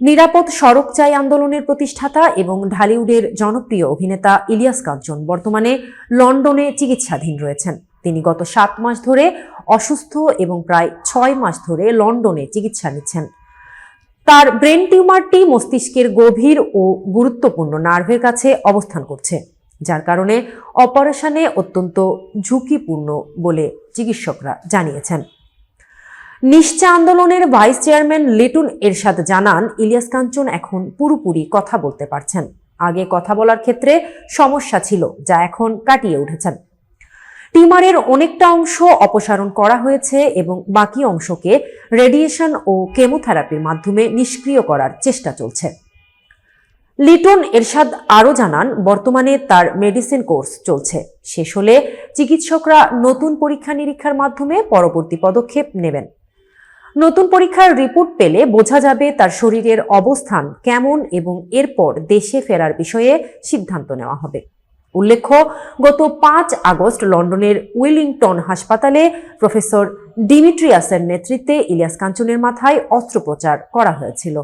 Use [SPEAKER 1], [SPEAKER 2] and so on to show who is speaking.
[SPEAKER 1] নিরাপদ সড়ক চাই আন্দোলনের প্রতিষ্ঠাতা এবং ঢালিউডের জনপ্রিয় অভিনেতা ইলিয়াস কাঞ্চন বর্তমানে লন্ডনে চিকিৎসাধীন রয়েছেন। তিনি গত সাত মাস ধরে অসুস্থ এবং প্রায় ছয় মাস ধরে লন্ডনে চিকিৎসা নিচ্ছেন। তার ব্রেন টিউমারটি মস্তিষ্কের গভীর ও গুরুত্বপূর্ণ নার্ভের কাছে অবস্থান করছে, যার কারণে অপারেশনে অত্যন্ত ঝুঁকিপূর্ণ বলে চিকিৎসকরা জানিয়েছেন। নিশ্চা আন্দোলনের ভাইস চেয়ারম্যান লিটুন এরশাদ জানান, ইলিয়াস কাঞ্চন এখন পুরোপুরি কথা বলতে পারছেন। আগে কথা বলার ক্ষেত্রে সমস্যা ছিল, যা এখন কাটিয়ে উঠেছেন। টিউমারের অনেকটা অংশ অপসারণ করা হয়েছে এবং বাকি অংশকে রেডিয়েশন ও কেমোথেরাপির মাধ্যমে নিষ্ক্রিয় করার চেষ্টা চলছে। লিটন এরশাদ আরও জানান, বর্তমানে তার মেডিসিন কোর্স চলছে। শেষ হলে চিকিৎসকরা নতুন পরীক্ষা নিরীক্ষার মাধ্যমে পরবর্তী পদক্ষেপ নেবেন। নতুন পরীক্ষার রিপোর্ট পেলে বোঝা যাবে তার শরীরের অবস্থান কেমন এবং এরপর দেশে ফেরার বিষয়ে সিদ্ধান্ত নেওয়া হবে। উল্লেখ্য, গত পাঁচ আগস্ট লন্ডনের উইলিংটন হাসপাতালে প্রফেসর ডিমিট্রিয়াসের নেতৃত্বে ইলিয়াস কাঞ্চনের মাথায় অস্ত্রোপচার করা হয়েছিল।